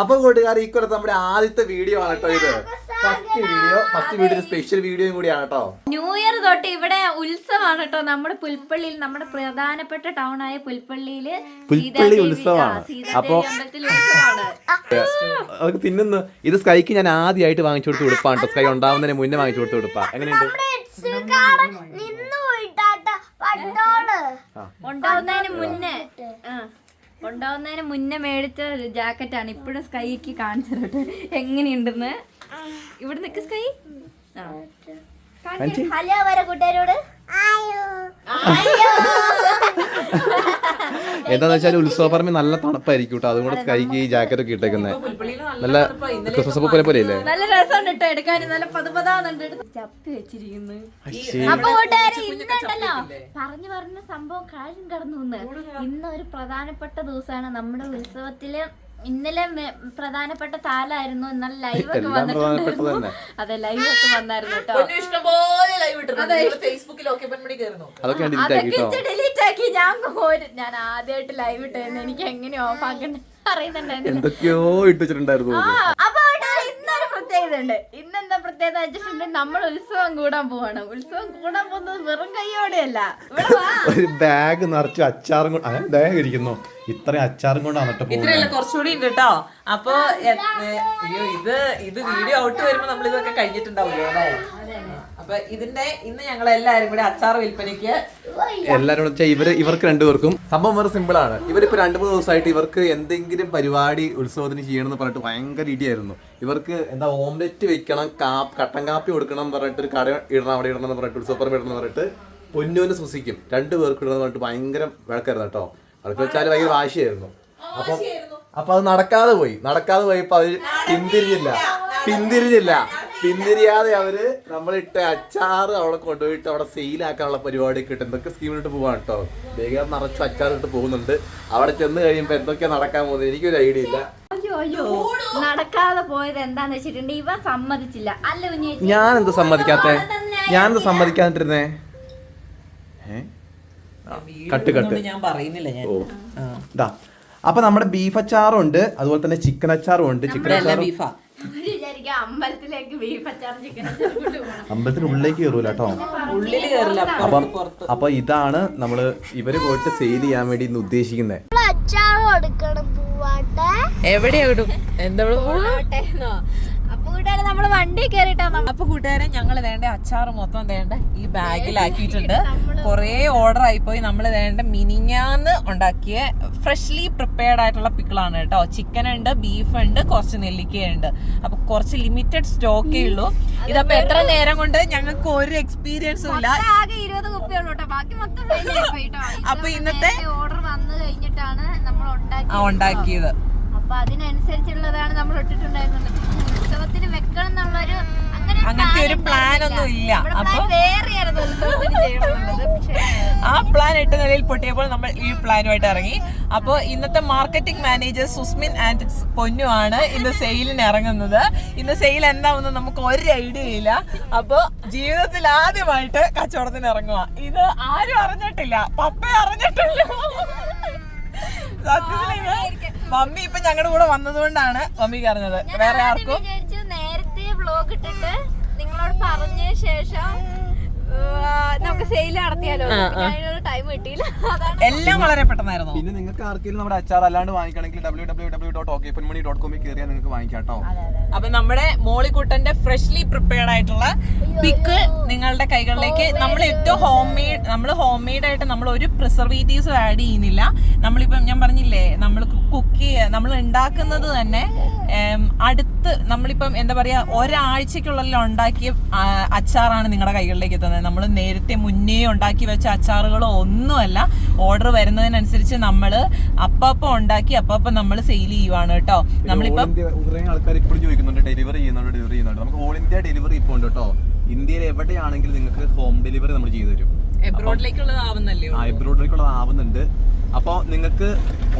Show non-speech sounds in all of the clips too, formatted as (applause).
അപ്പൊ കൂട്ടുകാർ ഈ കൊല്ലത്ത് നമ്മുടെ ആദ്യത്തെ വീഡിയോ ആണ് കേട്ടോ ഇത്. First video first video special വീഡിയോയും കൂടിയാണ് കേട്ടോ. ന്യൂ ഇയർ തൊട്ട് ഇവിടെ ഉത്സവമാണ് കേട്ടോ. നമ്മുടെ പുൽപ്പള്ളിയിൽ നമ്മുടെ പ്രധാനപ്പെട്ട ടൗൺ ആയ പുൽപ്പള്ളിയിൽ പുൽപ്പള്ളി ഉത്സവമാണ്. അപ്പൊ- അമ്പലത്തിൽ ഉത്സവമാണ്. അതൊക്കെ തിന്നുന്നു ഇത് സ്കൈക്ക് ഞാൻ ആദ്യമായിട്ട് വാങ്ങിച്ചു കൊടുത്ത് ഉടുപ്പാണ് കേട്ടോ. സ്കൈ ഉണ്ടാവുന്നതിന് മുന്നേ വാങ്ങിച്ചു കൊടുത്ത് ഉടുപ്പാ. എങ്ങനെയുണ്ട്? ഉണ്ടാവുന്നതിന് മുന്നേ. ഉണ്ടാവുന്നതിന് മുന്നേ മേടിച്ച ഒരു ജാക്കറ്റാണ് ഇപ്പോഴും സ്കൈക്ക് കാണിച്ചത് എങ്ങനെയുണ്ടെന്ന്? ഇവിടെ നിക്ക് സ്കൈ. ഹലോ വരെ കൂട്ടുകാരോട്. എന്താന്ന് വെച്ചാൽ ഉത്സവ പറമ്പിൽ നല്ല തണുപ്പായിരിക്കും കേട്ടോ. അതുകൊണ്ട് സ്കൈക്ക് ഈ ജാക്കറ്റ് ഒക്കെ ഇട്ടേക്കുന്നത് നല്ല ക്രിസ്മസ് പൂപ്പനെ പോലെ ഇല്ലേ നല്ല രസമുണ്ട് കേട്ടോ എടുക്കാൻ നല്ല പതുപതാന്നുണ്ട്. എടുത്ത് ചപ്പി വെച്ചിരിക്കുന്നു. അപ്പൊ കൂട്ടുകാരെ ഇന്നുണ്ടല്ലോ പറഞ്ഞു പറഞ്ഞ സംഭവം കാര്യം കടന്നു ഇന്ന് ഒരു പ്രധാനപ്പെട്ട ദിവസമാണ് നമ്മുടെ ഉത്സവത്തിൽ ഇന്നലെ പ്രധാനപ്പെട്ട താലായിരുന്നു. എന്നാൽ ലൈവ് ഒക്കെ വന്നിട്ടുണ്ടായിരുന്നു. അതെ ലൈവ് ഒക്കെ വന്നായിരുന്നു കേട്ടോ. ഡിലീറ്റ് അതൊക്കെ ആക്കി ഡിലീറ്റ് ആക്കി. ഞാൻ ഞാൻ ആദ്യമായിട്ട് ലൈവ് ഇട്ടായിരുന്നു എനിക്ക് എങ്ങനെ ഓഫ് ആക്കണ്ട അറിയുന്നുണ്ടായിരുന്നു എന്തൊക്കെയോ ഇട്ട് വെച്ചിട്ടുണ്ടായിരുന്നു ആ, അപ്പൊ അവിടെ ഇന്നൊരു പ്രത്യേകത ഉണ്ട് ഇന്നെന്താ പ്രത്യേകത വെച്ചിട്ടുണ്ടെങ്കിൽ നമ്മൾ ഉത്സവം കൂടാൻ പോവാണ്. ഉത്സവം കൂടാൻ പോകുന്നത് വെറും കൈയോടെയല്ല ഒരു ബാഗ് നിറച്ച് അച്ചാറും കൊണ്ട് ഇത്ര ബാഗ് ഇരിക്കുന്നു. ഇത്രയും അച്ചാറും കൊണ്ടാണ് ഇത്രയല്ല കുറച്ചുകൂടി ഉണ്ട് കേട്ടോ. അപ്പൊ അയ്യോ ഇത് ഇത് വീഡിയോ ഔട്ട് വരുമ്പോ നമ്മൾ ഇതൊക്കെ കഴിഞ്ഞിട്ടുണ്ടാവില്ലേ അല്ലേ? അപ്പൊ ഇതിന്റെ ഇന്ന് ഞങ്ങൾ എല്ലാരും കൂടി അച്ചാർ വിൽപ്പനയ്ക്ക് എല്ലാരും കൂടെ വെച്ചാൽ ഇവർ ഇവർക്ക് രണ്ടുപേർക്കും സംഭവം വളരെ സിമ്പിൾ ആണ്. ഇവരിപ്പോ രണ്ടു മൂന്ന് ദിവസമായിട്ട് ഇവർക്ക് എന്തെങ്കിലും പരിപാടി ഉത്സവത്തിന് ചെയ്യണമെന്ന് പറഞ്ഞിട്ട് ഭയങ്കര ഇടിയായിരുന്നു. ഇവർക്ക് എന്താ ഓംലെറ്റ് വെക്കണം കട്ടൻ കാപ്പി കൊടുക്കണം എന്ന് പറഞ്ഞിട്ട് ഒരു കട ഇടണം അവിടെ ഇടണം എന്ന് പറഞ്ഞിട്ട് സൂപ്പർ ഇടണം എന്ന് പറഞ്ഞിട്ട് പൊന്നുവിനെ സൂസിക്കും രണ്ടു പേർക്ക് ഇടണം എന്ന് പറഞ്ഞിട്ട് ഭയങ്കര വഴക്കായിരുന്നു കേട്ടോ. അവർക്ക് വെച്ചാൽ ഭയങ്കര വാശിയായിരുന്നു. അപ്പൊ അപ്പൊ അത് നടക്കാതെ പോയി. നടക്കാതെ പോയപ്പോ അവർ പിന്തിരിഞ്ഞില്ല. പിന്തിരിഞ്ഞില്ല. പിന്തിരിയാതെ അവർ നമ്മളിട്ട അച്ചാറ് അവിടെ കൊണ്ടുപോയിട്ട് അവിടെ സെയിലാക്കാനുള്ള പരിപാടി കിട്ടും എന്തൊക്കെ സ്കീമിലിട്ട് പോവാണ് കേട്ടോ. വേഗം നിറച്ച് അച്ചാറിട്ട് പോകുന്നുണ്ട്. അവിടെ ചെന്ന് കഴിയുമ്പോ എന്തൊക്കെയാ നടക്കാൻ പോകുന്നത് എനിക്കൊരു ഐഡിയ ഇല്ല. അയ്യോ. അയ്യോ നടക്കാതെ പോയത് എന്താന്ന് വെച്ചിട്ടുണ്ടെങ്കിൽ ഇവ സമ്മതിച്ചില്ല. അല്ല ഞാൻ എന്ത് സമ്മതിക്കാത്തെ? ഞാൻ എന്ത് സമ്മതിക്കാതിരുന്നേ? Cut cut. ഞാൻ പറയുന്നില്ല ഞാൻ. ഓ. ഇതാ അപ്പൊ നമ്മുടെ ബീഫ് അച്ചാറും ഉണ്ട് അതുപോലെ തന്നെ ചിക്കൻ അച്ചാറും ഉണ്ട്. ചിക്കൻ അച്ചാറും (laughs) അമ്പലത്തിലേക്ക് ബീഫ് അച്ചാറും ചിക്കൻ അച്ചാറും കൊണ്ടുപോകണം അമ്പലത്തിന് ഉള്ളിലേക്ക് കയറൂല കേട്ടോ? കയറില്ല അപ്പം പുറത്ത്. അപ്പൊ ഇതാണ് നമ്മൾ ഇവർ പോയിട്ട് സെയിൽ ചെയ്യാൻ വേണ്ടി ഇന്ന് ഉദ്ദേശിക്കുന്നത് അച്ചാർ കൊടുക്കണം പൂവാട്ടെ. എവിടെയാ വിടും? എന്താ കൂട്ടുകാരെ നമ്മൾ വണ്ടി കയറിയിട്ടാ നമ്മ- അപ്പൊ കൂട്ടുകാരെ ഞങ്ങൾ വേണ്ട അച്ചാർ മൊത്തം വേണ്ട ഈ ബാഗിലാക്കിയിട്ടുണ്ട്. (laughs) കുറേ ഓർഡർ ആയിപ്പോയി നമ്മൾ വേണ്ട മിനിഞ്ഞാന്ന് ഉണ്ടാക്കിയ ഫ്രഷ്ലി പ്രിപ്പയർഡ് ആയിട്ടുള്ള പിക്കിളാണ് കേട്ടോ. ചിക്കൻ ഉണ്ട് ബീഫ് ഉണ്ട് കുറച്ച് നെല്ലിക്കയുണ്ട് അപ്പൊ കുറച്ച് ലിമിറ്റഡ് സ്റ്റോക്കേ ഉള്ളൂ. ഇതപ്പോ എത്ര നേരം കൊണ്ട് ഞങ്ങൾക്ക് ഒരു എക്സ്പീരിയൻസും ഇല്ല. അപ്പൊ ഇന്നത്തെ- ഓർഡർ വന്നു കഴിഞ്ഞിട്ടാണ് നമ്മൾ ഉണ്ടാക്കിയത്. അപ്പൊ അതിനനുസരിച്ചുള്ളതാണ് നമ്മൾ ഇട്ടിട്ടുണ്ടായിരുന്നത്. ഉത്സവത്തിന് വെക്കണം എന്നുള്ളൊരു അങ്ങനെ അങ്ങനത്തെ ഒരു പ്ലാൻ ഒന്നും ഇല്ല. അപ്പൊ- ആ പ്ലാൻ എട്ട് നിലയിൽ പൊട്ടിയപ്പോൾ നമ്മൾ ഈ പ്ലാനുമായിട്ട് ഇറങ്ങി. അപ്പോൾ ഇന്നത്തെ മാർക്കറ്റിംഗ് മാനേജർ സുസ്മിൻ ആൻഡ് പൊന്നു ആണ് ഇന്ന് സെയിലിന് ഇറങ്ങുന്നത്. ഇന്ന് സെയിൽ എന്താവുന്ന നമുക്ക് ഒരു ഐഡിയ ഇല്ല. അപ്പോൾ ജീവിതത്തിൽ ആദ്യമായിട്ട് കച്ചവടത്തിന് ഇറങ്ങുക ഇത് ആരും അറിഞ്ഞിട്ടില്ല. പപ്പ അറിഞ്ഞിട്ടില്ല. മമ്മി ഇപ്പൊ ഞങ്ങളുടെ കൂടെ വന്നതുകൊണ്ടാണ് മമ്മിക്ക് അറിഞ്ഞത് വേറെ ആർക്കും? നേരത്തെ വ്ലോഗ് ഇട്ടിട്ട് നിങ്ങളോട് പറഞ്ഞ ശേഷം നമുക്ക് സെയിൽ നടത്തിയാലോ? ടൈം കിട്ടിയില്ല. അതാണ് എല്ലാം വളരെ പെട്ടെന്നായിരുന്നു. പിന്നെ നിങ്ങൾക്ക് ആർക്കെങ്കിലും നമ്മുടെ അച്ചാർ അല്ലാണ്ട് വാങ്ങിക്കണമെങ്കിൽ W W W dot okay മണി ഡോട്ട് കോമിൽ കയറിയാൽ നിങ്ങൾക്ക് വാങ്ങിക്കാം കേട്ടോ അപ്പൊ നമ്മുടെ മോളിക്കുട്ടന്റെ ഫ്രഷ്ലി പ്രിപ്പയർഡ് ആയിട്ടുള്ള പിക്ക് നിങ്ങളുടെ കൈകളിലേക്ക് നമ്മൾ ഏറ്റവും ഹോം മെയ്ഡ് നമ്മൾ ഹോം മെയ്ഡ് ആയിട്ട് നമ്മൾ ഒരു പ്രിസർവേറ്റീവ്സും ആഡ് ചെയ്യുന്നില്ല. നമ്മളിപ്പം ഞാൻ പറഞ്ഞില്ലേ നമ്മൾ കുക്ക് ചെയ്യുക നമ്മൾ ഉണ്ടാക്കുന്നത് തന്നെ അടുത്ത് നമ്മളിപ്പം എന്താ പറയാ ഒരാഴ്ചക്കുള്ളിൽ ഉണ്ടാക്കിയ അച്ചാറാണ് നിങ്ങളുടെ കൈകളിലേക്ക് എത്തുന്നത്. നമ്മൾ നേരത്തെ മുന്നേ ഉണ്ടാക്കി വെച്ച അച്ചാറുകളോ ഒന്നുമല്ല ഓർഡർ വരുന്നതിനനുസരിച്ച് നമ്മൾ അപ്പപ്പം ഉണ്ടാക്കി അപ്പപ്പം നമ്മൾ സെയിൽ ചെയ്യുവാണ് കേട്ടോ. നമ്മളിപ്പം ആൾക്കാർ ഇപ്പോഴും ചോദിക്കുന്നുണ്ട് ഡെലിവറി ചെയ്യുന്നുണ്ട് ഡെലിവറി ചെയ്യുന്നുണ്ട്. നമുക്ക് ഓൾ ഇന്ത്യ ഡെലിവറി ഇപ്പോൾ ഉണ്ട് കേട്ടോ. ഇന്ത്യയിൽ എവിടെയാണെങ്കിലും നിങ്ങൾക്ക് ഹോം ഡെലിവറി നമ്മൾ ചെയ്തു തരും. ആവുന്നുണ്ട് അപ്പോൾ നിങ്ങൾക്ക്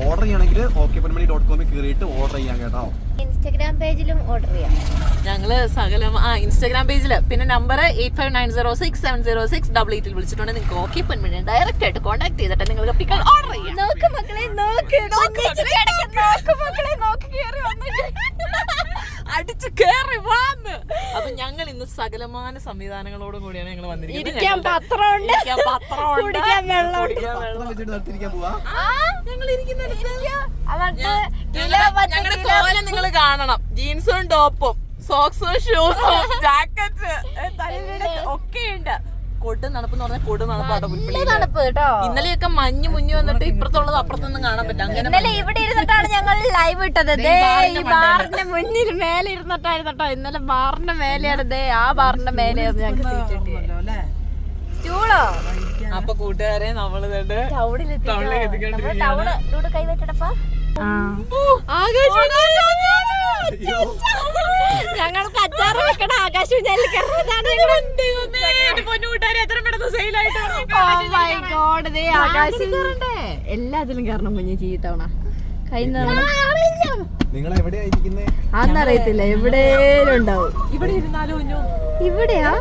ഓർഡർ ചെയ്യണമെങ്കിൽ ഓക്കെ പൊന്മണി ഡോട്ട് കോമിൽ കയറിയിട്ട് ഓർഡർ ചെയ്യാം കേട്ടോ. ഇൻസ്റ്റാഗ്രാം പേജിലും ഓർഡർ ചെയ്യാം. ഞങ്ങൾ സകലം ആ ഇൻസ്റ്റാഗ്രാം പേജിൽ പിന്നെ number eight five nine zero six seven zero six double എയ്റ്റിൽ വിളിച്ചിട്ടുണ്ട്. നിങ്ങൾക്ക് ഓക്കെ പൊന്മണി ഡയറക്റ്റ് ആയിട്ട് കോൺടാക്ട് ചെയ്തിട്ട് നിങ്ങൾക്ക് പിക്കൾ ഓർഡർ ചെയ്യാം. നോക്ക് മക്കളെ നോക്ക് നോക്ക് മക്കളെ, നോക്ക് കയറി വന്നിട്ട്. (laughs) അടിച്ച് കേറി വാന്ന്. അപ്പൊ ഞങ്ങൾ ഇന്ന് സകലമാന സംവിധാനങ്ങളോടും കൂടിയാണ് ഞങ്ങൾ വന്നിരിക്കുന്നത്. പത്രമുണ്ട്. കുടിക്കാൻ വെള്ളമുണ്ട്. കുടിക്കാൻ വെള്ളം. വെച്ചിട്ട് നിർത്തിയിരിക്കാൻ പോവാ. ഞങ്ങൾ കിലോ നിങ്ങൾ കാണണം. ജീൻസും ടോപ്പും സോക്സും ഷൂസും ജാക്കറ്റ് ഒക്കെ ഉണ്ട്. കൊടു നടപ്പെന്ന് പറഞ്ഞാൽ കൊടു നടപ്പാട്ടോ ഇന്നലെയൊക്കെ മഞ്ഞ് മുഞ്ഞു വന്നിട്ട് ഇപ്പുറത്തുള്ളത് അപ്പുറത്തൊന്നും കാണാൻ പറ്റില്ല. ഇന്നലെ ഇവിടെ ഇരുന്നിട്ടാണ് ഞങ്ങൾ ലൈവ് ഇട്ടത്. ബാറിന്റെ മുന്നിൽ മേലെ ഇരുന്നിട്ടായിരുന്നു കേട്ടോ. ഇന്നലെ ബാറിന്റെ മേലെയാണ്. ദേ ആ ബാറിന്റെ മേലെയായിരുന്നു ഞങ്ങൾക്ക് സീറ്റ് കിട്ടിയത്. സ്റ്റൂളോ? അപ്പൊ കൂട്ടുകാരെ നമ്മൾ ടൗണിലെത്തി ടൗണിലെത്തി ടൗണിലേക്ക് എത്തിക്കൊണ്ടിരിക്കുകയാണ്. ടൗണ് കൈവച്ചടപ്പാ ഞങ്ങൾക്ക് അച്ചാറ് വെക്കണ ആകാശം എല്ലാത്തിലും കാരണം കുഞ്ഞു ചീത്തവണ. അന്നറിയത്തില്ല എവിടെയും ഉണ്ടാവും. ഇവിടെ ഇരുന്നാലും കുഞ്ഞു? ഇവിടെയാ?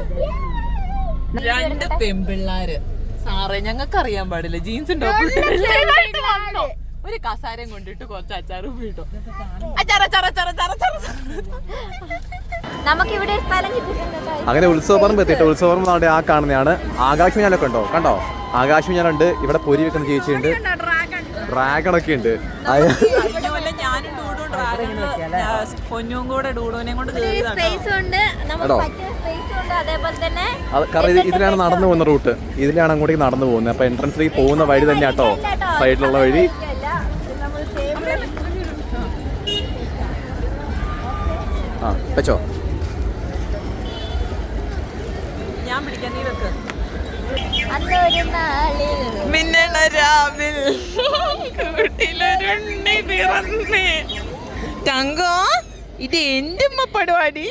രണ്ട് പെമ്പിള്ളാര്. സാറേ ഞങ്ങൾക്ക് അറിയാൻ പാടില്ല. ജീൻസ് വന്നോ? ഒരു കസാരം കൊണ്ടിട്ട് കുറച്ച് അച്ചാറും വീട്ടോ അച്ചാർ അച്ചാർ അച്ചാർ അച്ചാർ അച്ചാർ നമുക്ക് ഇവിടെ ഒരു സ്ഥലം കിട്ടിയിട്ടുണ്ട് അങ്ങനെ ഉത്സവപ്പറമ്പ് എത്തിയിട്ട് ഉത്സവപ്പറമ്പ് അവിടെ ആ കാണുന്നതാണ്. ആകാശ് ഞാനൊക്കെ ഉണ്ടോ? കണ്ടോ? ആകാശ് ഞാനുണ്ട് ഇവിടെ പൊരി വെക്കുന്ന ചേച്ചിയുണ്ട് ഡ്രാഗൺ ഒക്കെ ഉണ്ട്. പൊന്നും കൂടെ കൊണ്ട് കയറിയതാണ് സ്പേസ് ഉണ്ട്. നമുക്ക് എടോ. സ്പേസ് ഉണ്ട്. അതേപോലെ തന്നെ കാരണം ഇതിലാണ് നടന്നു പോകുന്ന റൂട്ട്. ഇതിലാണ് അങ്ങോട്ടേക്ക് നടന്നു പോകുന്നത്. അപ്പൊ എൻട്രൻസിലേക്ക് പോകുന്ന വഴി തന്നെയാട്ടോ. സൈഡിലുള്ള വഴി നമ്മൾ table- ആ വെച്ചോ. ഞാൻ പിടിക്കാൻ നീ വെക്ക്. അന്നൊരു നാളിൽ മിന്നണ രാവിൽ കൂട്ടിലൊരുണ്ണി പിറന്നേ. തങ്കോ ഇത് എന്റെ ഉമ്മ പടുവാടി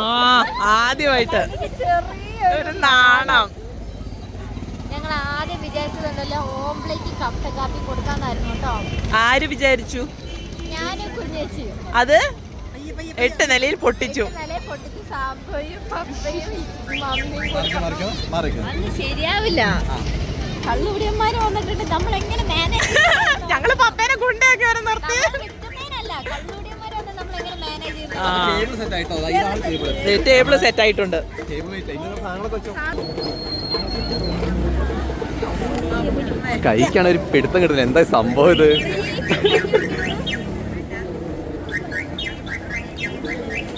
ആ ആദ്യമായിട്ട്. ഒരു നാണം. ഞങ്ങൾ ആദ്യം വിചാരിച്ചതുണ്ടല്ലോ ഓംപ്ലേക്ക് കപ്പ കാപ്പി കൊടുക്കാന്നായിരുന്നു കേട്ടോ. ആര് വിചാരിച്ചു? അത് എട്ട് നിലയിൽ പൊട്ടിച്ചു. ശരിയാവില്ല. കള്ളുപിടിയന്മാര് വന്നിട്ടുണ്ട്. നമ്മൾ എങ്ങനെ മാനേജ് ഞങ്ങൾ പപ്പേനെ കൊണ്ടേക്ക് വരെ നിർത്തി. ടേബിൾ കള്ളുപിടിയന്മാര് വന്ന് നമ്മൾ എങ്ങനെ മാനേജ് ചെയ്യുന്നത് ടേബിൾ സെറ്റ് ആയിട്ടോ? ഇതാണ് ടേബിൾ ടേബിൾ സെറ്റ് ആയിട്ടുണ്ട്. കൈക്കാണ് ഒരു പിടുത്തം കിട്ടുന്നത് എന്താ സംഭവം ഇത്?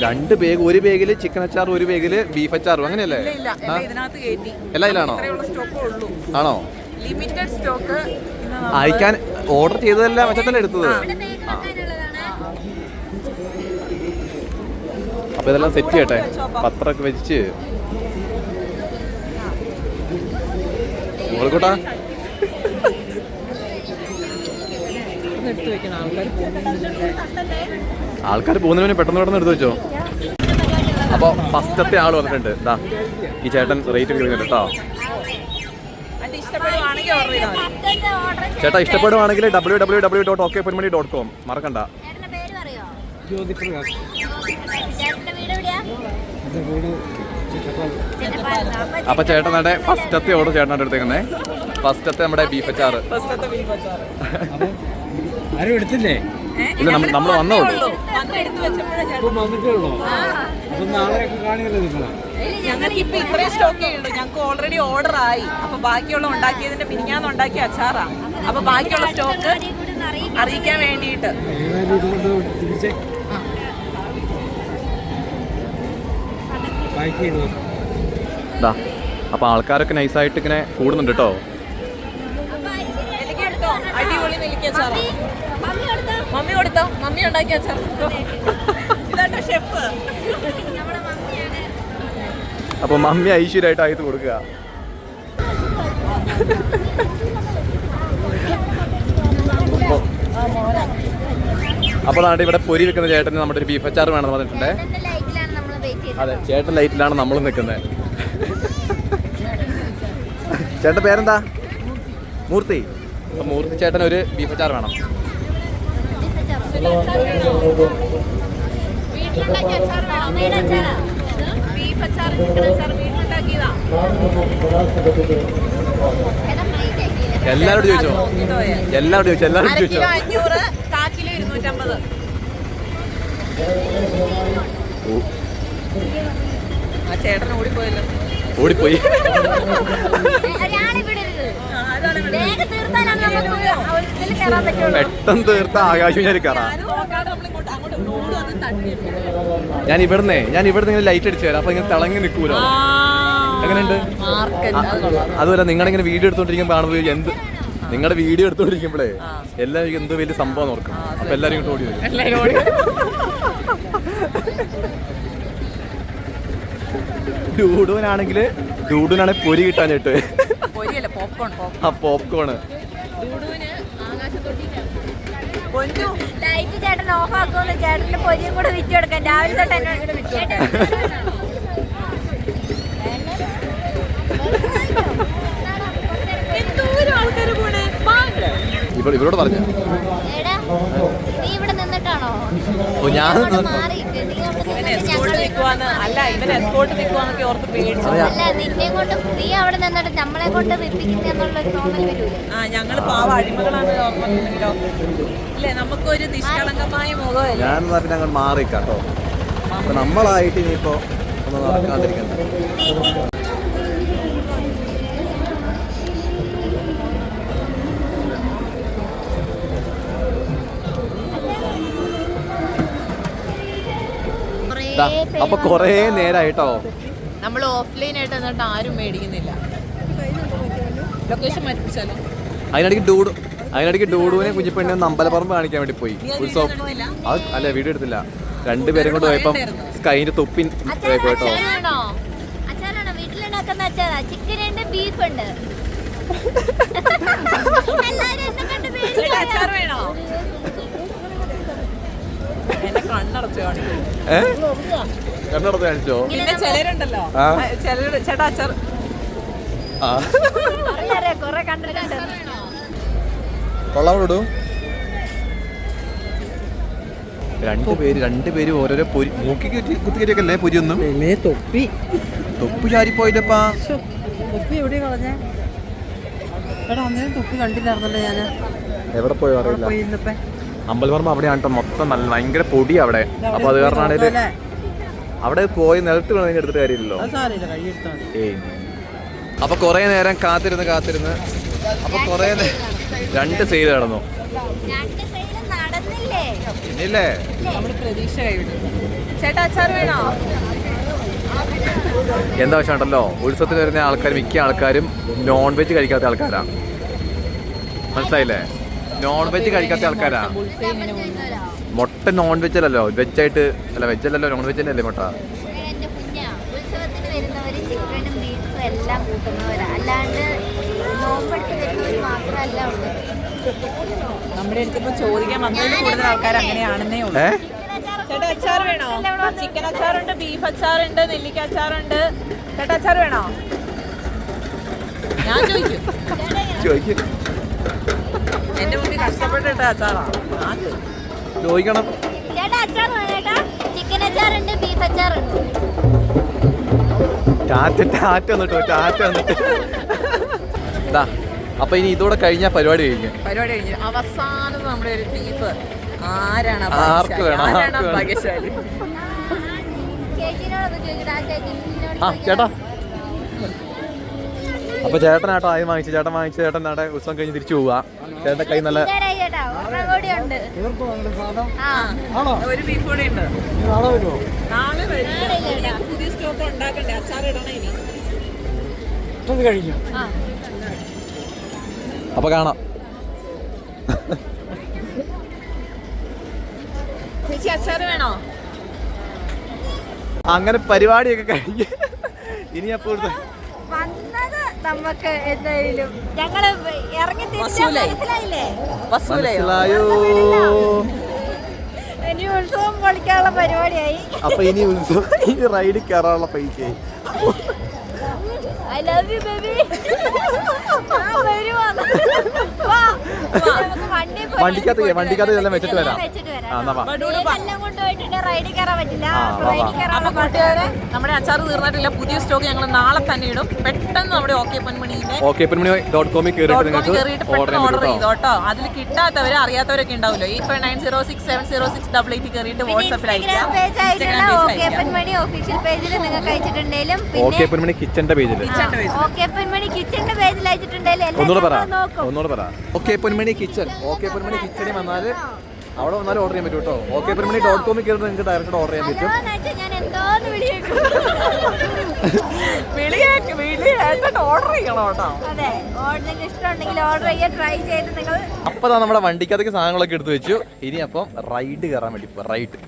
രണ്ട് ബേഗ് ഒരു ബേഗിൽ ചിക്കൻ അച്ചാർ ഒരു ബേഗിൽ ബീഫ് അച്ചാറും അങ്ങനെയല്ലേ? എല്ലാം ഇതിലാണോ? ഇത്രയുള്ള സ്റ്റോക്കേ ഉള്ളൂ. ആണോ? ലിമിറ്റഡ് സ്റ്റോക്ക് അയക്കാൻ ഓർഡർ ചെയ്തതല്ല മറ്റത്തല്ല എടുത്തത്? അപ്പൊ ഇതെല്ലാം സെറ്റ് ചെയ്യട്ടെ. പത്രമൊക്കെ വെച്ച് മോളിക്കൂട്ടാ എടുത്തു വെക്കണം ആൾക്കാർ ആൾക്കാർ പോകുന്നതിന് പെട്ടെന്ന് പെട്ടെന്ന് എടുത്തു വെച്ചോ. അപ്പോൾ ഫസ്റ്റത്തെ ആൾ വന്നിട്ടുണ്ട്. എന്താ ഈ ചേട്ടൻ റേറ്റ് കൊടുക്കുന്നുണ്ട് കേട്ടോ. ചേട്ടാ ഇഷ്ടപ്പെടുവാണെങ്കിൽ W W W dot okay Ponmani dot com മറക്കണ്ട. അപ്പൊ ചേട്ടനാടെ ഫസ്റ്റത്തെ ഓർഡർ ചേട്ടനായിട്ട് എടുത്തേക്കുന്നേ. ഫസ്റ്റത്തെ നമ്മുടെ ബീഫ് അച്ചാറ്. ഫസ്റ്റത്തെ ബീഫ് അച്ചാർ ആരും എടുത്തില്ലേ? ഇല്ല നമ്മൾ വന്നേ ഉള്ളൂ. ഞങ്ങൾക്ക് ഇപ്പൊ ഇത്രയും സ്റ്റോക്കേ ഉള്ളൂ. ഞങ്ങൾക്ക് ഓൾറെഡി ഓർഡർ ആയി. അപ്പൊ ബാക്കിയുള്ള ഉണ്ടാക്കിയതിന്റെ മിനിഞ്ഞാന്ന് ഉണ്ടാക്കിയ അച്ചാറാ. അപ്പൊ ബാക്കിയുള്ള സ്റ്റോക്ക്. അറിയിക്കാൻ വേണ്ടിയിട്ട്. അപ്പൊ ആൾക്കാരൊക്കെ നൈസായിട്ട് ഇങ്ങനെ കൂടുന്നുണ്ട് കേട്ടോ അടിപൊളി മമ്മി കൊടുത്തോ? മമ്മി ഉണ്ടാക്കിയ ഇതാട്ടോ ഷെഫ്. അപ്പൊ മമ്മി ഐശ്വര്യമായിട്ട് ആയത് കൊടുക്കുക. അപ്പോൾ അതാണ് ഇവിടെ പൊരി വെക്കുന്ന ചേട്ടന് നമ്മുടെ ഒരു ബീഫ് അച്ചാർ വേണമെന്ന് പറഞ്ഞിട്ടുണ്ട്. ചേട്ടന്റെ ലൈറ്റിലാണ് നമ്മൾ വെയിറ്റ് ചെയ്യുന്നത് അതെ ചേട്ടൻ ലൈറ്റിലാണ് നമ്മൾ നിൽക്കുന്നത്. ചേട്ടൻ പേരെന്താ? മൂർത്തി. അപ്പൊ മൂർത്തി ചേട്ടൻ ഒരു ബീഫ് അച്ചാർ വേണം. വീട്ടിലുണ്ടാക്കിയ അച്ചാർ വേണോ? അമ്മയുടെ അച്ചാറാ? ബീഫ് അച്ചാർ ചിക്കൻ അച്ചാർ വീട്ടിലുണ്ടാക്കിയതാ ഏതാ ഫ്രൈഡ് ആക്കിയില്ലേ? എല്ലാവരോടും ചോദിച്ചോ എല്ലാരോടും ചോദിച്ചോ എല്ലാരോടും ചോദിച്ചോ അഞ്ഞൂറ് കാക്കിലോ ഇരുന്നൂറ്റമ്പത് ചേട്ടൻ ഓടിപ്പോയല്ലോ. ഓടിപ്പോയി. പെട്ടെന്ന് തീർത്ത ആകാശം ഞാൻ കയറാം. അത് നോക്കാതെ നമ്മളിങ്ങോട്ട് അങ്ങോട്ട് റോഡ് വന്ന് തട്ടി ഞാൻ ഇവിടുന്ന് ഞാൻ ഇവിടുന്ന് ഇങ്ങനെ ലൈറ്റ് അടിച്ചു തരാം അപ്പൊ ഇങ്ങനെ തിളങ്ങി നിൽക്കൂലോ? എങ്ങനെയുണ്ട്? അതുപോലെ നിങ്ങളുടെ ഇങ്ങനെ വീഡിയോ എടുത്തോണ്ടിരിക്കുമ്പോ കാണുമ്പോൾ എന്ത് നിങ്ങളുടെ വീഡിയോ എടുത്തോണ്ടിരിക്കുമ്പോഴേ എല്ലാം എന്തോ വലിയ സംഭവം ഓർക്കും അപ്പൊ എല്ലാരും ഇങ്ങോട്ട് ഓടി വരും. ഓടി (laughs) ഡൂഡുവിനാണെങ്കിൽ ഡൂഡുവിനാണെങ്കിൽ പൊരി കിട്ടാൻ ചേട്ട് പൊരിയല്ല പോപ്കോൺ പോപ്കോൺ ആ പൊന്നു. ലൈറ്റ് ചേട്ടൻ ഓഫ് ആക്കുമെന്ന് ചേട്ടന്റെ പൊരിയും കൂടെ വിറ്റ് കൊടുക്കാൻ. രാവിലെ തൊട്ട് ഇവ- ഇവരോട് പറഞ്ഞു? നീ ഇവിടെ നിന്നിട്ടാണോ? ഞാൻ ഞാൻ അങ്ങോട്ട് മാറിയിട്ട് നീ അവിടെ ഇവൻ നിന്നിട്ട് എസ്കോട്ട് നിൽക്കുവാന്ന് അല്ല ഇവൻ എസ്കോട്ട് നിൽക്കുവാന്നൊക്കെ ഓർത്ത് പേടിച്ചു. അല്ല നിന്നെ കൊണ്ട് നീ അവിടെ നിന്നിട്ട് നമ്മളെ കൊണ്ട് വിപ്പിക്കുന്ന എന്നുള്ളൊരു തോന്നൽ വരൂലേ? ആ ഞങ്ങൾ പാവ അടിമകളാണ് ഇല്ലേ നമുക്കൊരു നിഷ്കളങ്കമായ മുഖമല്ലേ? ഞാൻ പിന്നെ അങ്ങോട്ട് മാറി കേട്ടോ നമ്മളായിട്ട് ഇനിയിപ്പോ ഒന്ന് നടക്കാണ്ടിരിക്കണ്ട. അപ്പൊ കൊറേ നേരായിട്ടോ? നമ്മൾ ഓഫ്ലൈൻ ആയിട്ട് എന്നിട്ട് ആരും മേടിക്കുന്നില്ല. ലൊക്കേഷൻ മാറ്റിപ്പിച്ചാലോ? അതിനിടയ്ക്ക് ഡൂഡു അതിനിടയ്ക്ക് ഡൂഡുവിനെ കുഞ്ഞിപ്പണ്ണി ഒന്ന് അമ്പലപ്പറമ്പ് കാണിക്കാൻ വേണ്ടി പോയി. ആ ഉത്സവം? അത് അല്ല വീഡിയോ എടുത്തില്ല. രണ്ടുപേരും കൂടെ പോയപ്പം തൊപ്പിൻ പോയിട്ടോ അച്ചാറാ? ചിക്കൻ ഉണ്ട് ബീഫ് ഉണ്ട് (laughs) എല്ലാരും എന്നെ കണ്ട് പേടിച്ചു ചേട്ടാ, അച്ചാർ വേണോ എന്നെ കണ്ണടച്ചു കാണിക്കും. കണ്ണടത്ത് കാണിച്ചോ? പിന്നെ ചിലരുണ്ടല്ലോ. ചിലര് ചേട്ടാ അച്ചാർ ആ. അറിയാം കൊറേ കണ്ടിട്ടുണ്ട്. കൊള്ളാം വിടൂ. രണ്ട് പേര് രണ്ട് പേര് ഓരോരോ പൊരി മൂക്കി കയറ്റി കുത്തി കയറ്റിയൊക്കെ പൊരിയൊന്നും? തൊപ്പി. തൊപ്പി ചാരിപ്പോയില്ലപ്പാ തൊപ്പി എവിടെ കളഞ്ഞേ? എടാ അന്നേരം തൊപ്പി കണ്ടില്ലായിരുന്നല്ലോ ഞാൻ എവിടെ പോയോ അറിയില്ല. അമ്പലവർമ്മ അവിടെയാണ് കേട്ടോ. മൊത്തം നല്ല ഭയങ്കര പൊടി അവിടെ. അപ്പൊ അത് കാരണമാണേൽ അവിടെ പോയി നിലത്ത് വേണമെങ്കിൽ എടുത്തിട്ട് കാര്യമില്ലല്ലോ. ഏയ്. അപ്പൊ കുറെ നേരം കാത്തിരുന്ന് കാത്തിരുന്ന്. അപ്പൊ കൊറേ രണ്ട് സെയിൽ നടന്നു. വേണോ? എന്താ വെച്ചാണ്ടല്ലോ ഉത്സവത്തിന് വരുന്ന ആൾക്കാർ മിക്ക ആൾക്കാരും നോൺ വെജ് കഴിക്കാത്ത ആൾക്കാരാ. മനസ്സിലായില്ലേ? നോൺ വെജ് കഴിക്കാത്ത ആൾക്കാരാ? മുട്ട നോൺ വെജ് അല്ലല്ലോ വെജ് ആയിട്ട് അല്ല വെജ് അല്ലല്ലോ നോൺ വെജ് അല്ലേ മുട്ട നമ്മുടെ അടുത്തിപ്പോ ചോദിക്കാൻ വന്നതിൽ കൂടുതൽ ആൾക്കാർ അങ്ങനെയാണെന്നേ ഉള്ളൂ. ചേട്ടാ അച്ചാർ വേണോ? ചിക്കൻ അച്ചാറുണ്ട് ബീഫ് അച്ചാറുണ്ട് നെല്ലിക്ക അച്ചാറുണ്ട്. ചേട്ടാ അച്ചാർ വേണോ? ഞാൻ ചോദിക്കും. ചോദിക്കും. അച്ചാറാ. ചോദിക്കണം. ചേട്ടാ അച്ചാർ വേണേട്ടാ ചിക്കൻ അച്ചാറുണ്ട് ബീഫ് അച്ചാറുണ്ട്. ടാറ്റ ടാറ്റ വന്നിട്ടോ ടാറ്റ വന്നിട്ട്. ദാ അപ്പൊ ഇനി ഇതോടെ കഴിഞ്ഞ പരിപാടി കഴിഞ്ഞു. പരിപാടി കഴിഞ്ഞു. അവസാനം നമ്മുടെ ഒരു ആരാണ് ആർക്ക് വേണം? ആർക്ക് ആ ചേട്ടാ. അപ്പൊ ചേട്ടനാട്ടോ ആദ്യം വാങ്ങിച്ചു. ചേട്ടൻ വാങ്ങിച്ചു ചേട്ടൻ നാടെ ഉത്സവം കഴിഞ്ഞ് തിരിച്ചു പോവാ ചേട്ടന്റെ കൈ നല്ല അപ്പൊ കാണാം. ചേച്ചി അച്ചാർ വേണോ? അങ്ങനെ പരിപാടിയൊക്കെ കഴിഞ്ഞ് ഇനി വന്നത് നമുക്ക് എന്തായാലും ഞങ്ങൾ ഇറങ്ങി. മനസ്സിലായില്ലേ? മനസ്സിലായോ? (laughs) ഇനി ഉത്സവം പൊളിക്കാനുള്ള പരിപാടിയായി. അപ്പൊ ഇനി ഉത്സവം ഇനി റൈഡിൽ കയറാനുള്ള പൈസ ഐ ലവ് യു ബേബി വണ്ടിക്കകത്ത് വണ്ടിക്കകത്ത് ഇതെല്ലാം വെച്ചിട്ട് വരാം. വെച്ചിട്ട് വരാം. ആ എന്നാ വാ. എല്ലാം കൊണ്ടുപോയിട്ടുണ്ട് റൈഡിൽ കയറാൻ പറ്റില്ല. അപ്പൊ കൂട്ടുകാരെ നമ്മുടെ അച്ചാർ തീർന്നിട്ടില്ല. പുതിയ സ്റ്റോക്ക് ഞങ്ങൾ നാളെ തന്നെ ഇടും. പെട്ടെന്ന് നമ്മുടെ ഓക്കെ പൊന്മണിന്റെ ഓക്കെ പൊന്മണി ഡോട്ട് കോമിൽ കയറിയിട്ട് നിങ്ങൾക്ക് ഓർഡർ പെട്ടെന്ന് ഓർഡർ ചെയ്തോ കേട്ടോ അതിൽ കിട്ടാത്തവര് അറിയാത്തവരൊക്കെ ഉണ്ടാവുമല്ലോ. Eight five nine zero six seven zero six double eight കയറിയിട്ട് വാട്സാപ്പിൽ ഓക്കെ പെൺമണി കിച്ചന്റെ പേജിൽ ഒന്നുകൂടെ പറ. ഒന്നുകൂടെ പറ. Okay Ponmani kitchen okay Ponmani കിച്ചണിൽ വന്നാൽ അവിടെ വന്നാലും ഓർഡർ ചെയ്യാൻ പറ്റും കേട്ടോ. ഓക്കെ പൊന്മണി ഡോട്ട് കോമിൽ കയറി നിങ്ങൾക്ക് ഡയറക്റ്റ് ഓർഡർ ചെയ്യാൻ പറ്റും. അപ്പതാ എന്ന് വെച്ചാൽ ഞാൻ എന്തോന്ന് വിളിയേക്കും? വിളിയാക്കി വിളിയായിട്ട് ഓർഡർ ചെയ്യണം അതെ ഓർഡർ നിങ്ങൾക്ക് ഇഷ്ടമുണ്ടെങ്കിൽ ഓർഡർ ചെയ്യാൻ ട്രൈ ചെയ്ത് നിങ്ങൾ അപ്പൊ ദാ നമ്മുടെ വണ്ടിക്കകത്തേക്ക് സാധനങ്ങളൊക്കെ എടുത്തു വെച്ചു. ഇനി അപ്പം റൈഡ് കയറാൻ വേണ്ടി റൈഡ്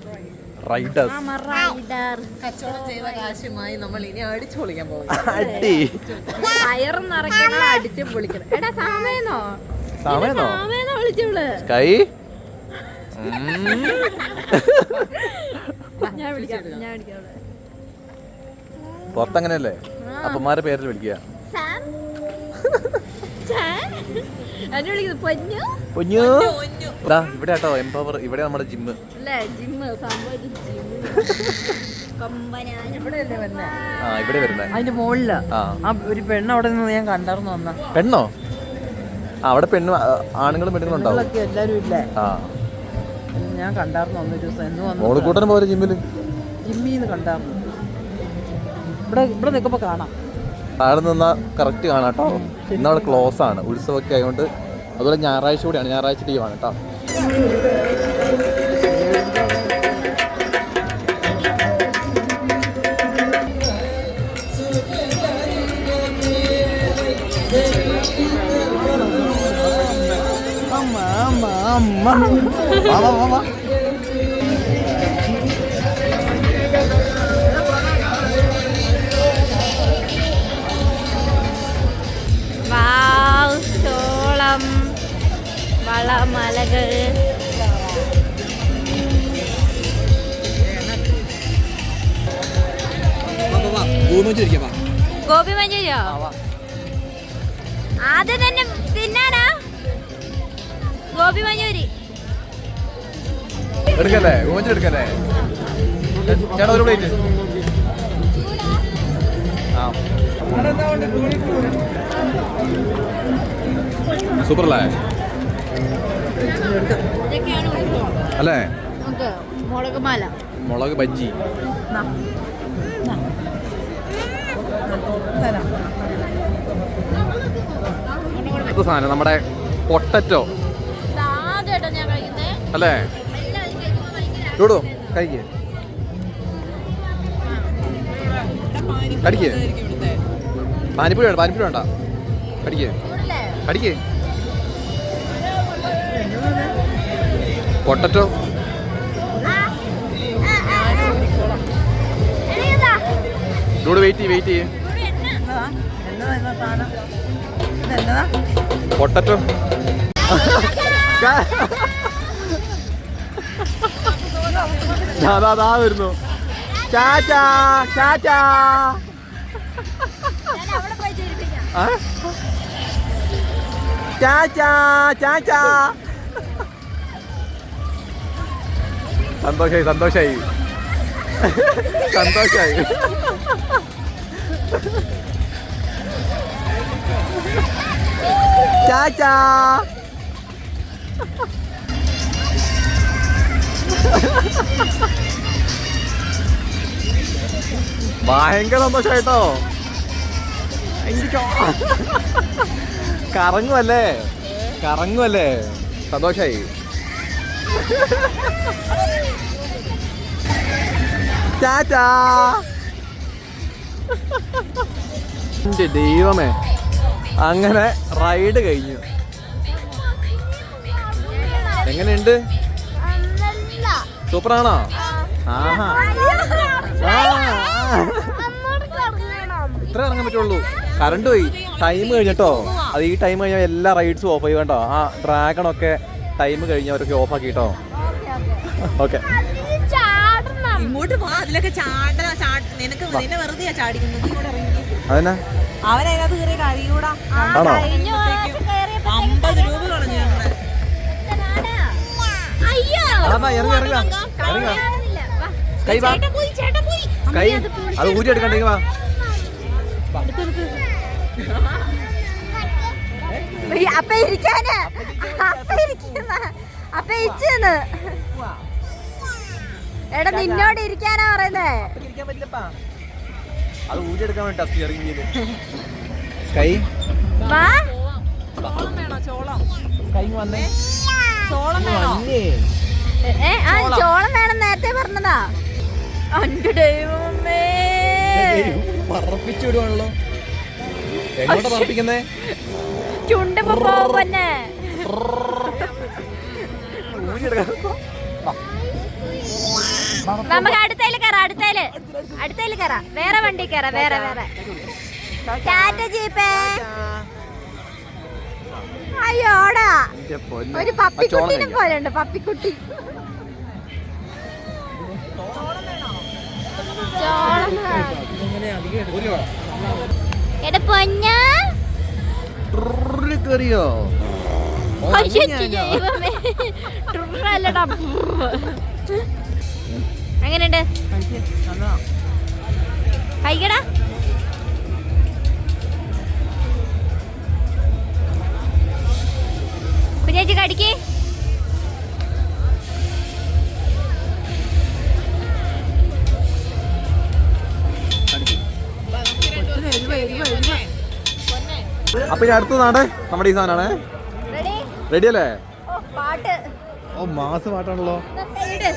റൈഡേഴ്സ് റൈഡർ കച്ചവടം ചെയ്ത കാശുമായി നമ്മൾ ഇനി അടിച്ചു പൊളിക്കാൻ പോകും. അടി. ടയർ നിറയ്ക്കണം അടിച്ച് പൊളിക്കണം. എടാ സാമേന്നോ സമയന്നോ? സാമേന്നോ വിളിച്ചോൾ കൈ ഞാൻ വിളിക്കാം ഞാൻ വിളിക്കാം. അവളെ. പുറത്തങ്ങനെയല്ലേ അപ്പന്മാരെ പേരിൽ വിളിക്കുക. സാം? എന്നെ പൊന്നു? കുഞ്ഞു ഇവിടെ കേട്ടോ എംപവർ ഇവിടെ നമ്മുടെ ജിമ്മ്. അല്ലേ ജിമ്മ് സംഭവം ജിമ്മ്. കൊമ്പനാന ഇവിടെ അല്ലേ വന്നെ ആ ഇവിടെ വരുന്നേ. അതിന്റെ മുകളിൽ ആ. ആ ഒരു പെണ്ണ് അവിടെ നിന്ന് ഞാൻ കണ്ടായിരുന്നു വന്ന. പെണ്ണോ? ആ അവിടെ പെണ്ണും ആ, ആണുങ്ങളും പെണ്ണുങ്ങളും ഉണ്ടാവും. എല്ലാരും ഇല്ലേ? ആ. ഞാൻ കണ്ടായിരുന്നു അന്നൊരു ദിവസം. എന്ന് വന്നു പോലെ ജിമ്മിൽ ജിമ്മിന്ന് കണ്ടായിരുന്നു ഇവിടെ ഇവിടെ നിൽക്കുമ്പോൾ കാണാം. താഴെ നിന്നാ കറക്റ്റ് കാണാം കേട്ടോ ഇന്നവിടെ ക്ലോസ് ആണ്. ഉത്സവമൊക്കെ ആയതുകൊണ്ട് അതുപോലെ ഞായറാഴ്ച കൂടിയാണ്. ഞായറാഴ്ച ടീമാണ് കേട്ടോ അമ്മ വാ, വാ, വാ, വാ. ചോളം വളമലകൾ. ഗോപി മഞ്ചൂരിയോ ആദ്യം തന്നെ തിന്നാനാ? ഗോപി മഞ്ഞൂരി. എടുക്കല്ലേ? ഊമച്ചിട്ട് എടുക്കല്ലേ? ചേട്ടാ ഒരു പ്ലേറ്റ്. ആ. സൂപ്പർ അല്ലേ? മുളക് മാല. മുളക് ബജ്ജി. സാധനം നമ്മുടെ പൊട്ടറ്റോ. അല്ലേ? ചൂടോ? കഴിക്കേ. കടിക്കേ? പാനിപ്പൂരി വേണ്ട വേണ്ട. കടിക്കേ. കടിക്ക്. പൊട്ടറ്റോ? ചൂട് വെയിറ്റ് ചെയ്യ് വെയിറ്റ് ചെയ്യ്. പൊട്ടറ്റോ? (laughs) അതാ അതാ വരുന്നു. ചാച്ചാ ചാച്ചാ? ചാച്ചാ ചാച്ചാ. സന്തോഷായി സന്തോഷായി. സന്തോഷായി. ചാച്ചാ. ഭയങ്കര സന്തോഷായിട്ടോ. എനിക്ക് കറങ്ങുമല്ലേ കറങ്ങുമല്ലേ സന്തോഷായി. ദൈവമേ. അങ്ങനെ റൈഡ് കഴിഞ്ഞു. എങ്ങനെയുണ്ട്? സൂപ്പറാണോ? ആഹാ. ഇത്ര ഇറങ്ങാൻ പറ്റുള്ളൂ. കറണ്ട് പോയി. ടൈം കഴിഞ്ഞിട്ടോ? അത് ഈ ടൈം കഴിഞ്ഞാൽ എല്ലാ റൈഡ്സും ഓഫ് ആയി കേട്ടോ ആ ഡ്രാഗൺ ഒക്കെ ടൈം കഴിഞ്ഞവരൊക്കെ ഓഫ് ആക്കി കേട്ടോ ഓക്കെ. ഇങ്ങോട്ട് വാ അതിലൊക്കെ ചാട. ചാ- നിനക്ക് നിന്നെ വെറുതെയാ ചാടിക്കുന്നത്. നീ ഇറങ്ങി. അതന്നെ? അവൻ അതിനകത്ത് കയറി കഴിയൂടാ കഴിഞ്ഞ അമ്പത് രൂപ കളഞ്ഞു. ഇറങ്ങ്. വാ. സ്കൈ വാ. ചേട്ടൻ പോയി ചേട്ടൻ പോയി. സ്കൈ അത് ഊരി എടുക്കണ്ടെങ്കിൽ വാ. അപ്പ ഇരിക്കാന്. അപ്പ ഇരിക്കുന്ന. അപ്പ ഇരിച്ചെന്ന്. എടാ നിന്നോട് ഇരിക്കാനാ പറയുന്നേ. അത് ഊരി എടുക്കാൻ വേണ്ടി സ്റ്റിയറിംഗ് സ്കൈ വാ. ചോളം വേണോ ചോളം കൈ വന്നേ. ചോളം വേണോ? ഏ ആ ചോളം. വേണം നേരത്തെ പറഞ്ഞതാ. അന്റെ ദൈവമേ. പറപ്പിച്ചു വിടുവാണല്ലോ. എങ്ങോട്ടാ പറപ്പിക്കുന്നേ? ചുണ്ട് പോവന്നെ നമുക്ക് അടുത്തേൽ കയറാം അടുത്തേൽ അടുത്തേൽ കയറാം വേറെ വണ്ടി കയറാം വേറെ വേറെ. ടാറ്റ. ജീപ്പേ. അയ്യോടാ. ഒരു പപ്പിക്കുട്ടിനെ. പോലെ ഉണ്ട് പപ്പിക്കുട്ടി. എടാ പൊഞ്ഞ കേറിയോ. എങ്ങനെയുണ്ട് കഴിക്കടാ അപ്പൊ ഇനി അടുത്ത നാട് നമ്മുടെ ഈ സാധനമാണ്. റെഡി അല്ലേ? ഓ മാസ പാട്ടാണല്ലോ. കൈട്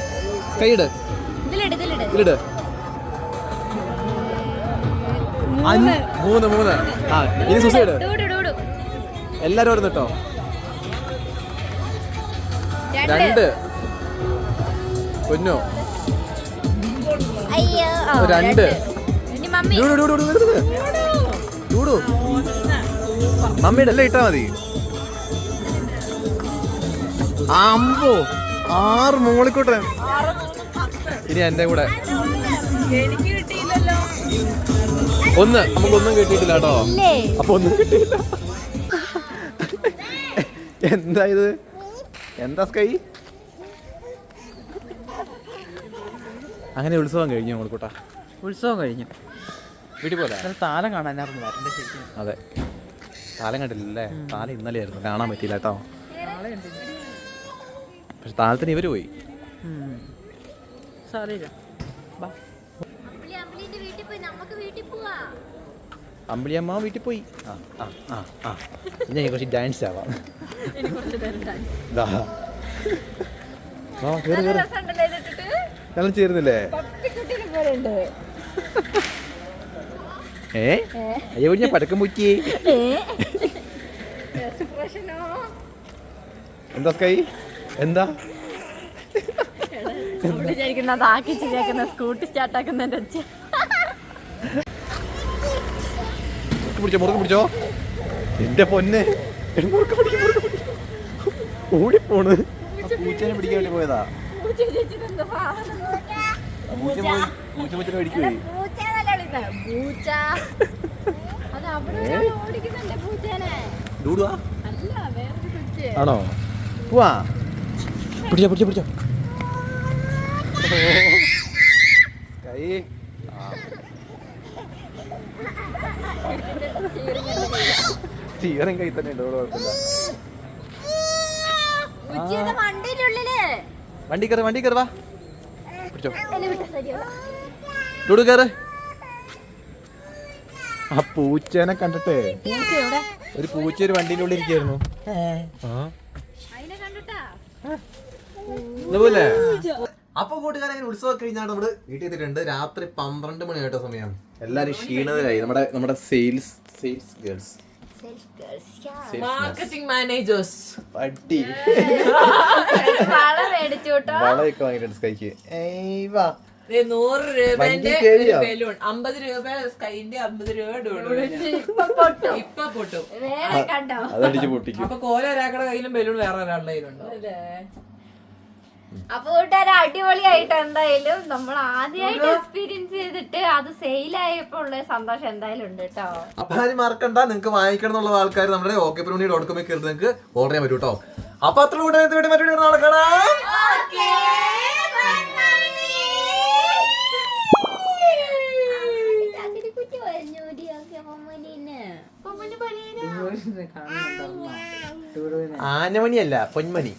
കൈയിട്. ഇതിലിട് മൂന്ന്. മൂന്ന് ആ ഇനി സുസൈഡ്. എല്ലാരും ഓരോന്ന് കേട്ടോ രണ്ട്. പൊന്നോ? അയ്യോ. രണ്ട്. ഡൂഡു ഡൂഡു ഡൂഡു. മമ്മിയുടെ എല്ലാം ഇട്ടാ മതി. അമ്പോ ആറ് മോളിക്കോട്ടെ ഇനി എന്റെ കൂടെ. ഒന്ന് നമുക്കൊന്നും കിട്ടിയിട്ടില്ല കേട്ടോ. അപ്പൊ ഒന്നും കിട്ടിയില്ല. എന്താ ഇത്? എന്താ സ്കൈ? അങ്ങനെ ഉത്സവം കഴിഞ്ഞു മോളിക്കൂട്ടാ ഉത്സവം കഴിഞ്ഞു. വീട്ടിൽ പോലെ താലം കാണാൻ അതെ. താലം കണ്ടില്ലല്ലേ താലം ഇന്നലെയായിരുന്നു. കാണാൻ പറ്റിയില്ല കേട്ടോ. പക്ഷെ താലത്തിന് ഇവർ പോയി. അമ്പിളിയമ്മ വീട്ടിൽ പോയി. ആ ആ ആ കുറച്ച് ഡാൻസ് ആവാം. ചേരുന്നില്ലേ. ഏ? അയ്യോ ഞാൻ പടക്കം പൊക്കി. എന്താ സ്കൈ? എന്താ? ശരിയാക്കുന്ന സ്കൂട്ടി സ്റ്റാർട്ട് ഒച്ച മുറുക്ക് പിടിച്ചോ മുറുക്ക് പിടിച്ചോ. എന്റെ പൊന്നെ. എടി, മുറുക്ക് പിടിക്ക്, മുറുക്ക് പിടിക്ക്. ഓടിപ്പോണ്. പൂച്ചനെ പിടിക്കാൻ വേണ്ടി പോയതാ. പൂച്ച പൂച്ചനെ പിടിക്കുവേ ആണോ? പോവാ പിടിച്ചോ പിടിച്ചോ പിടിച്ചോ. കൈ. സ്റ്റിയറിംഗ് കൈ തന്നെ ഉണ്ട് കുഴപ്പമില്ല. വണ്ടി കയറി വണ്ടി കയറി വാ. പിടിച്ചോ. ഡൂഡു കയറ്. ആ പൂച്ചേനെ കണ്ടിട്ടേ. ഒരു പൂച്ച ഒരു വണ്ടിന്റെ ഉള്ളിൽ ഇരിക്കായിരുന്നു ആ. അപ്പൊ കൂട്ടുകാരെ അങ്ങനെ ഉത്സവം കഴിഞ്ഞാണ് നമ്മൾ വീട്ടിൽ എത്തിയിട്ടുണ്ട് രാത്രി പന്ത്രണ്ട് മണി കേട്ട സമയം. എല്ലാരും ക്ഷീണിതരായി നമ്മുടെ നമ്മുടെ sales sales girls marketing managers അടി വള മേടിച്ചു കേട്ടോ. വളയൊക്കെ വാങ്ങിയിട്ടുണ്ട് സ്കൈക്ക്. ഏയ് വാ. നൂറ് രൂപന്റെ? ബലൂൺ. അമ്പത് രൂപ സ്കൈന്റെ അമ്പത് രൂപ ഇപ്പൊ പൊട്ടും. ഇപ്പൊ പൊട്ടും. വേറെ കണ്ടോ? അതടിച്ച് പൊട്ടിക്കും. അപ്പൊ കോല ഒരാക്കടെ കയ്യിലും ബലൂൺ വേറെ ഒരാളുടെ കയ്യിലുണ്ടോ? അപ്പൊ കൂട്ടുകാരെ അടിപൊളിയായിട്ട് എന്തായാലും നമ്മൾ ആദ്യമായിട്ട് എക്സ്പീരിയൻസ് ചെയ്തിട്ട് അത് സെയിൽ ആയപ്പോ ഉള്ള സന്തോഷം എന്തായാലും ഉണ്ട് കേട്ടോ അപ്പൊ ആരും മറക്കണ്ട നിങ്ങൾക്ക് വാങ്ങിക്കണം എന്നുള്ള ആൾക്കാർ നമ്മുടെ ഓക്കെ പ്രോണി ഡോട്ട് കോമിൽ കയറി നിങ്ങൾക്ക് ഓർഡർ ചെയ്യാൻ പറ്റും കേട്ടോ അപ്പൊ അത്ര കൂടെ മറ്റൊരു നാളെ കാണാം. ആനമണിയല്ല പൊന്മണി.